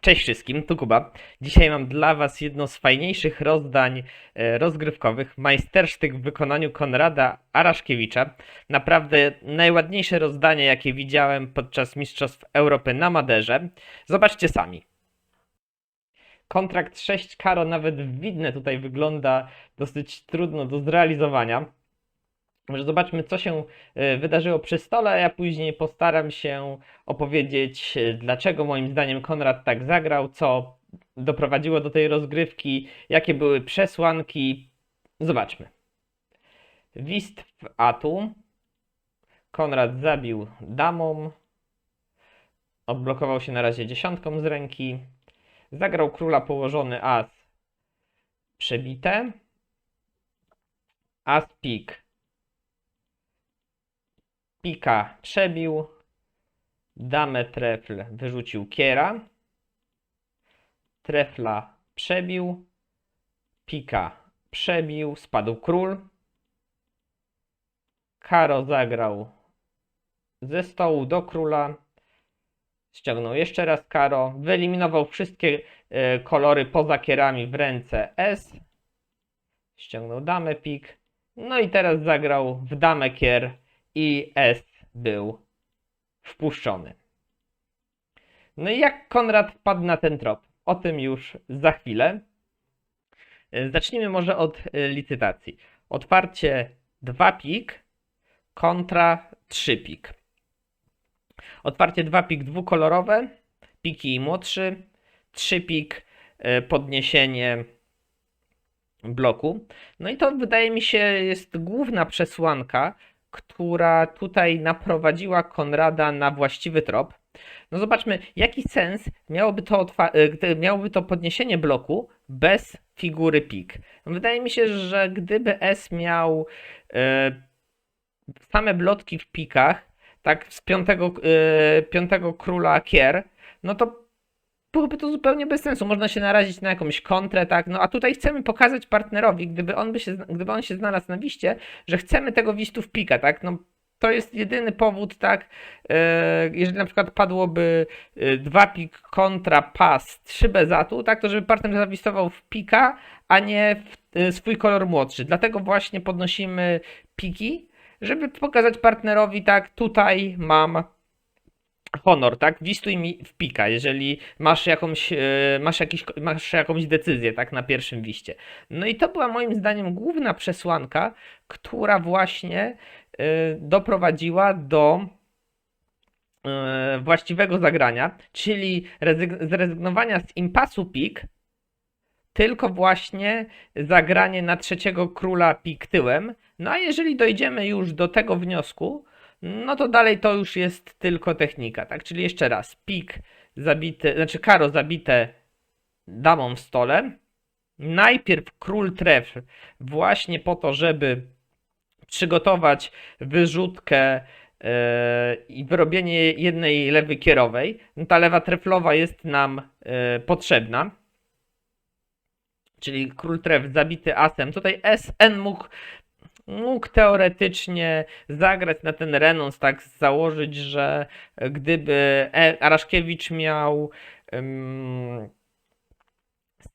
Cześć wszystkim, tu Kuba. Dzisiaj mam dla Was jedno z fajniejszych rozdań e, rozgrywkowych. Majstersztyk w wykonaniu Konrada Araszkiewicza. Naprawdę najładniejsze rozdanie, jakie widziałem podczas Mistrzostw Europy na Maderze. Zobaczcie sami. Kontrakt 6 karo nawet widne tutaj wygląda dosyć trudno do zrealizowania. Może zobaczmy, co się e, wydarzyło przy stole, a ja później postaram się opowiedzieć, e, dlaczego moim zdaniem Konrad tak zagrał, co doprowadziło do tej rozgrywki, jakie były przesłanki. Zobaczmy. Wist w atu. Konrad zabił damą. Odblokował się na razie dziesiątką z ręki. Zagrał króla położony as. Przebite. As pik Pika przebił. Damę trefl wyrzucił kiera. Trefla przebił. Pika przebił. Spadł król. Karo zagrał ze stołu do króla. Ściągnął jeszcze raz Karo. Wyeliminował wszystkie e, kolory poza kierami w ręce S. Ściągnął damę pik. No i teraz zagrał w damę kier i S był wpuszczony. No i jak Konrad wpadł na ten trop? O tym już za chwilę. Zacznijmy może od e, licytacji. Otwarcie 2 pik kontra 3 pik. Otwarcie 2 pik dwukolorowe, piki młodszy, 3 pik e, podniesienie bloku. No i to wydaje mi się jest główna przesłanka, która tutaj naprowadziła Konrada na właściwy trop. No zobaczmy, jaki sens miałoby to, y, miałoby to podniesienie bloku bez figury pik. No wydaje mi się, że gdyby S miał e, same blotki w pikach, tak z piątego, e, piątego króla kier, no to byłoby to zupełnie bez sensu. Można się narazić na jakąś kontrę, tak? No a tutaj chcemy pokazać partnerowi, gdyby on, by się, gdyby on się znalazł na wiście, że chcemy tego wistu w pika, tak? No to jest jedyny powód, tak? E, jeżeli na przykład padłoby e, dwa pik kontra pas, trzy bez atu, tak? To żeby partner zawistował w pika, a nie w e, swój kolor młodszy. Dlatego właśnie podnosimy piki, żeby pokazać partnerowi, tak? Tutaj mam honor, tak? Wistuj mi w pika, jeżeli masz jakąś, e, masz, jakiś, masz jakąś decyzję, tak? Na pierwszym wiście. No i to była moim zdaniem główna przesłanka, która właśnie e, doprowadziła do e, właściwego zagrania, czyli rezyg- zrezygnowania z impasu pik, tylko właśnie zagranie na trzeciego króla pik tyłem. No a jeżeli dojdziemy już do tego wniosku, no to dalej to już jest tylko technika, tak? Czyli jeszcze raz, pik zabity, znaczy karo zabite damą w stole. Najpierw król tref właśnie po to, żeby przygotować wyrzutkę e, i wyrobienie jednej lewy kierowej. No ta lewa treflowa jest nam e, potrzebna. Czyli król tref zabity asem. Tutaj SN mógł mógł teoretycznie zagrać na ten renons, tak założyć, że gdyby e- Araszkiewicz miał ym,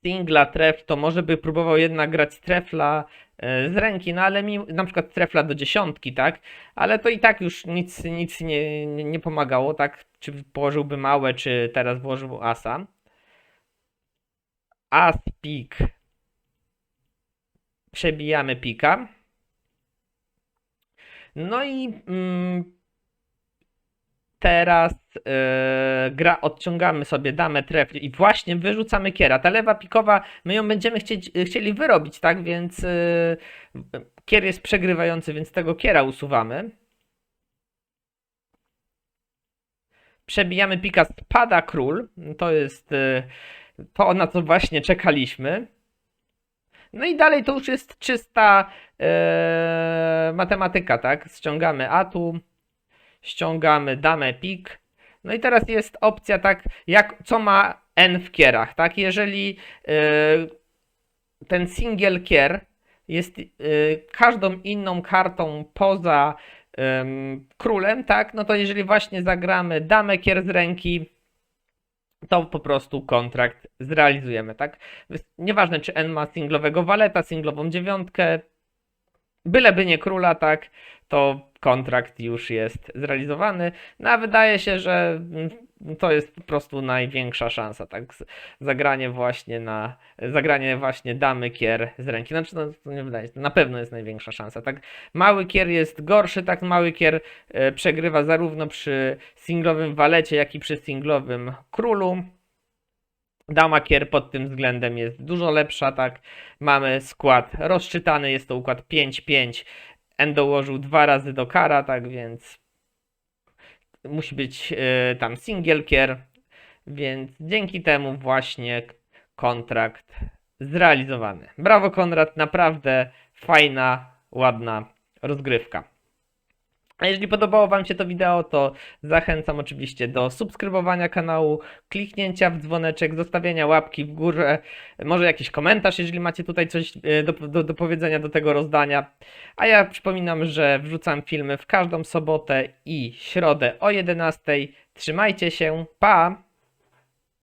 singla tref, to może by próbował jednak grać trefla e, z ręki, no ale mi na przykład trefla do dziesiątki, tak? Ale to i tak już nic, nic nie, nie pomagało, tak? Czy położyłby małe, czy teraz włożył asa. As, pik. Przebijamy pika. No i mm, teraz e, gra odciągamy sobie damę trefl i właśnie wyrzucamy kiera. Ta lewa pikowa, my ją będziemy chcieć, chcieli wyrobić, tak? Więc e, kier jest przegrywający, więc tego kiera usuwamy. Przebijamy pika, spada król. To jest e, to, na co właśnie czekaliśmy. No i dalej to już jest czysta e, matematyka, tak? Ściągamy atu, ściągamy damę pik. No i teraz jest opcja, tak, jak, co ma n w kierach, tak? Jeżeli e, ten single kier jest e, każdą inną kartą poza em, królem, tak? No to jeżeli właśnie zagramy damę kier z ręki, to po prostu kontrakt zrealizujemy, tak? Nieważne, czy N ma singlowego waleta, singlową dziewiątkę, byleby nie króla, tak, to kontrakt już jest zrealizowany. No a wydaje się, że mm, to jest po prostu największa szansa, tak? Zagranie właśnie na, zagranie właśnie damy kier z ręki. Znaczy, no, to nie wydaje to na pewno jest największa szansa, tak? Mały kier jest gorszy, tak? Mały kier e, przegrywa zarówno przy singlowym walecie, jak i przy singlowym królu. Dama kier pod tym względem jest dużo lepsza, tak? Mamy skład rozczytany, jest to układ 5-5. N dołożył dwa razy do kara, tak więc musi być e, tam single kier, więc dzięki temu właśnie kontrakt zrealizowany. Brawo Konrad, naprawdę fajna, ładna rozgrywka. A jeżeli podobało Wam się to wideo, to zachęcam oczywiście do subskrybowania kanału, kliknięcia w dzwoneczek, zostawienia łapki w górze, może jakiś komentarz, jeżeli macie tutaj coś e, do, do, do powiedzenia do tego rozdania. A ja przypominam, że wrzucam filmy w każdą sobotę i środę o 11. Trzymajcie się, pa!